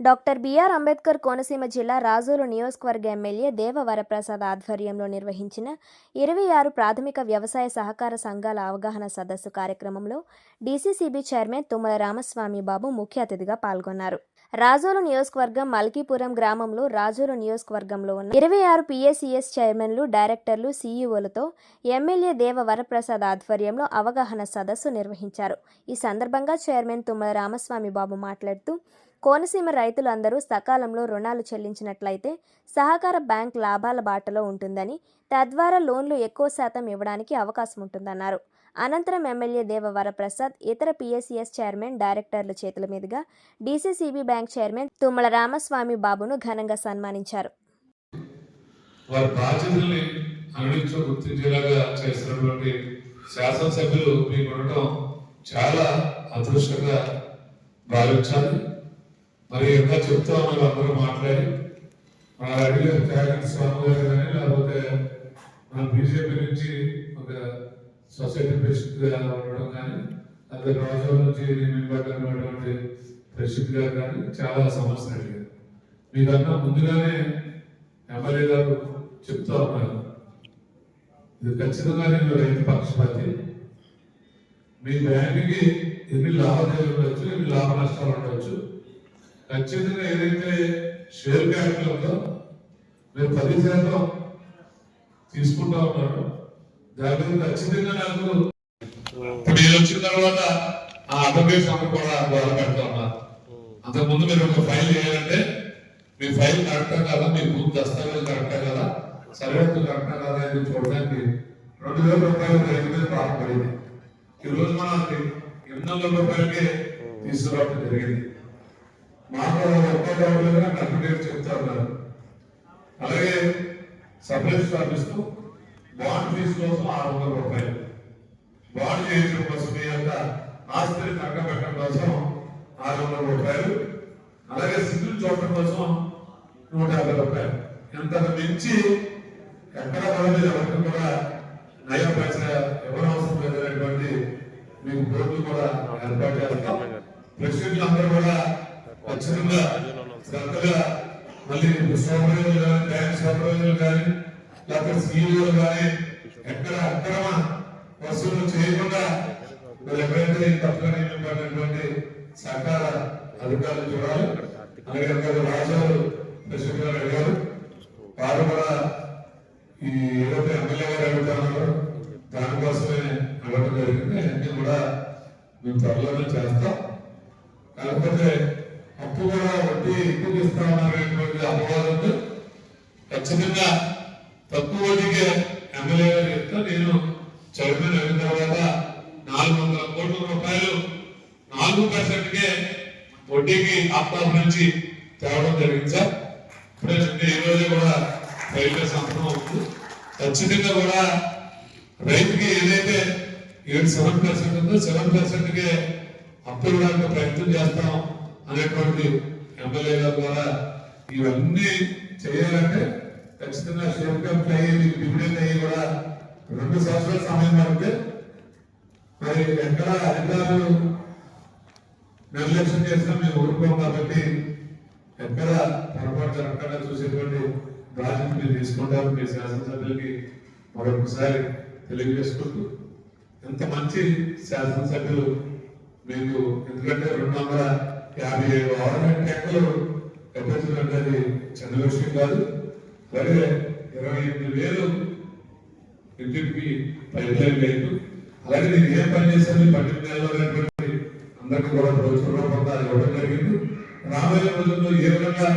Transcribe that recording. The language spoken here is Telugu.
డాక్టర్ బిఆర్ అంబేద్కర్ కోనసీమ జిల్లా రాజోలు నియోజకవర్గ ఎమ్మెల్యే దేవ వరప్రసాద్ ఆధ్వర్యంలో నిర్వహించిన ఇరవై ఆరు ప్రాథమిక వ్యవసాయ సహకార సంఘాల అవగాహన సదస్సు కార్యక్రమంలో డీసీసీబీ చైర్మన్ తుమ్మల రామస్వామి బాబు ముఖ్య అతిథిగా పాల్గొన్నారు. రాజోలు నియోజకవర్గం మల్కీపురం గ్రామంలో రాజోలు నియోజకవర్గంలో ఉన్న ఇరవై ఆరు పిఎస్సిఎస్ చైర్మన్లు డైరెక్టర్లు సీఈఓలతో ఎమ్మెల్యే దేవ వరప్రసాద్ ఆధ్వర్యంలో అవగాహన సదస్సు నిర్వహించారు. ఈ సందర్భంగా చైర్మన్ తుమ్మల రామస్వామి బాబు మాట్లాడుతూ కోనసీమ రైతులందరూ సకాలంలో రుణాలు చెల్లించినట్లయితే సహకార బ్యాంక్ లాభాల బాటలో ఉంటుందని తద్వారా లోన్లు ఎక్కువ శాతం ఇవ్వడానికి అవకాశం ఉంటుందన్నారు. అనంతరం ఎమ్మెల్యే దేవ వరప్రసాద్ ఇతర పిఎస్సిఎస్ చైర్మన్ డైరెక్టర్ల చేతుల మీదుగా DCCB bank chairman Tummala Ramaswamy బాబును ఘనంగా సన్మానించారు. వారి బాధ్యతల్ని అనుడించో గుర్తించేలాగా శాసనసభ్యులు మీకు ఉండటం చాలా అదృష్టంగా భావించాలి. మరి ఇంకా చెప్తా ఉన్నారు అందరూ మాట్లాడి మన అడిగే త్యాగంటి స్వామి గారు కానీ లేకపోతే మన బీజేపీ నుంచి ఒక సొసైటీ ప్రెసిడెంట్ ఉండడం కానీ అదే రాష్ట్రం నుంచి నియమింపబడినటువంటి ప్రెసిడెంట్ గారు కానీ చాలా సమస్యలు అడిగారు. మీకన్నా ముందుగానే ఎమ్మెల్యే గారు చెప్తా ఉన్నారు. ఇది ఖచ్చితంగా నేను రైతు పక్షపాతి. మీ బ్యాంకుకి ఎన్ని లాభాలు ఉండొచ్చు ఎన్ని లాభ నష్టాలు ఉండొచ్చు ఖచ్చితంగా ఏదైతే షేర్ క్యాపిటల్ ఉందో మీరు పది శాతం తీసుకుంటా ఉన్నారు. దాని ఖచ్చితంగా నాకు ఇప్పుడు నేను వచ్చిన తర్వాత ఆ అడ్వకేట్స్ అందరూ కూడా ద్వారా పెడతా అంతకు అంతకుముందు మీరు ఒక ఫైల్ చేయాలంటే మీ ఫైల్ కరెక్టా కదా? మీ భూమి దస్తావేజ్ కరెక్టా కదా? సరిహద్దు కరెక్టా కదా అని చూడడానికి రెండు వేల రూపాయలు రైతు మీద ప్రారంభమైంది ఈ రోజు మనకి ఎనిమిది వందల రూపాయలకే తీసుకురావడం జరిగింది. మాకు ఒక్క అవ్వలేదని అడ్వకేట్ చెప్తా ఉన్నారు. అలాగే సప్లైస్ ఆఫీస్కు బాండ్ ఫీజు కోసం ఆరు వందల రూపాయలు. బాండ్ చేయించడం కోసం మీ యొక్క ఆస్తిని తగ్గ పెట్టడం కోసం ఆరు వందల రూపాయలు. అలాగే సిగ్గులు చూడటం కోసం నూట యాభై రూపాయలు. ఇంత మించి ఎక్కడ పడలేదు ఎవరికి కూడా నయా పైసా ఎవరు అవసరం లేదనేటువంటి మీకు బోర్డులు కూడా ఏర్పాటు చేస్తాం. ప్రెసిడెంట్లు అందరూ కూడా ఖచ్చితంగా శ్రద్ధగా మళ్ళీ సౌకర్యాలు కానీ బ్యాంక్ సౌకర్యాలు కానీ లేకపోతే సీఈఓలు కానీ ఎక్కడ అక్రమ వసూలు చేయకుండా ఎవరైతే తప్పుగా నియమింపడినటువంటి సహకార అధికారులు చూడాలి. అలాగే అక్కడ రాజాలు ప్రెసిడెంట్ గారు అడిగారు. వారు కూడా ఈ ఏదైతే ఎమ్మెల్యే గారు అడుగుతున్నారు దానికోసమే అడగడం జరిగింది. అన్ని కూడా మేము త్వరలోనే చేస్తాం. కాకపోతే అప్పు కూడా వడ్డీ ఎక్కువ ఇస్తా ఉన్నారనేటువంటి అపవాదంతో ఖచ్చితంగా తక్కువ వడ్డీకే ఎమ్మెల్యే గారు చెప్తా నేను చైర్మన్ అయిన తర్వాత నాలుగు వందల కోట్ల రూపాయలు నాలుగు పర్సెంట్కే వడ్డీకి అప్పాపు నుంచి తేవడం జరిగింది సార్. ఇప్పుడే ఈ రోజు కూడా రైల్వే సంస్థ ఉంది. ఖచ్చితంగా కూడా రైతుకి ఏదైతే ఏడు సెవెన్ పర్సెంట్ ఉందో సెవెన్ పర్సెంట్కే అప్పు ఇవ్వడానికి ప్రయత్నం చేస్తాం అనేటువంటి ఎమ్మెల్యే గారి ద్వారా ఇవన్నీ చేయాలంటే ఖచ్చితంగా షేర్ క్యాపిటల్ అయ్యి మీకు డివిడెండ్ అయ్యి కూడా రెండు సంవత్సరాల సమయం పడితే మరి ఎక్కడ అధికారులు నిర్లక్ష్యం చేసినా మేము ఊరుకోం కాబట్టి ఎక్కడ పొరపాటు జరగకుండా చూసేటువంటి బాధ్యత మీరు తీసుకుంటారు మీ శాసనసభ్యులకి మరొకసారి తెలియజేసుకుంటూ ఎంత మంచి శాసనసభ్యులు మీకు ఎందుకంటే రెండు వందల యాభై ఐదు గవర్నమెంట్ ట్యాంకులు కట్టించడం అది చిన్న విషయం కాదు. సరే ఇరవై ఎనిమిది వేలు ఇంటికి పైప్ లేదు అలాగే నేను ఏం పని చేశాను? పన్నెండు నెలలో అందరికీ కూడా రోజు రూపంగా ఇవ్వడం జరిగింది. రాబోయే రోజుల్లో ఏ విధంగా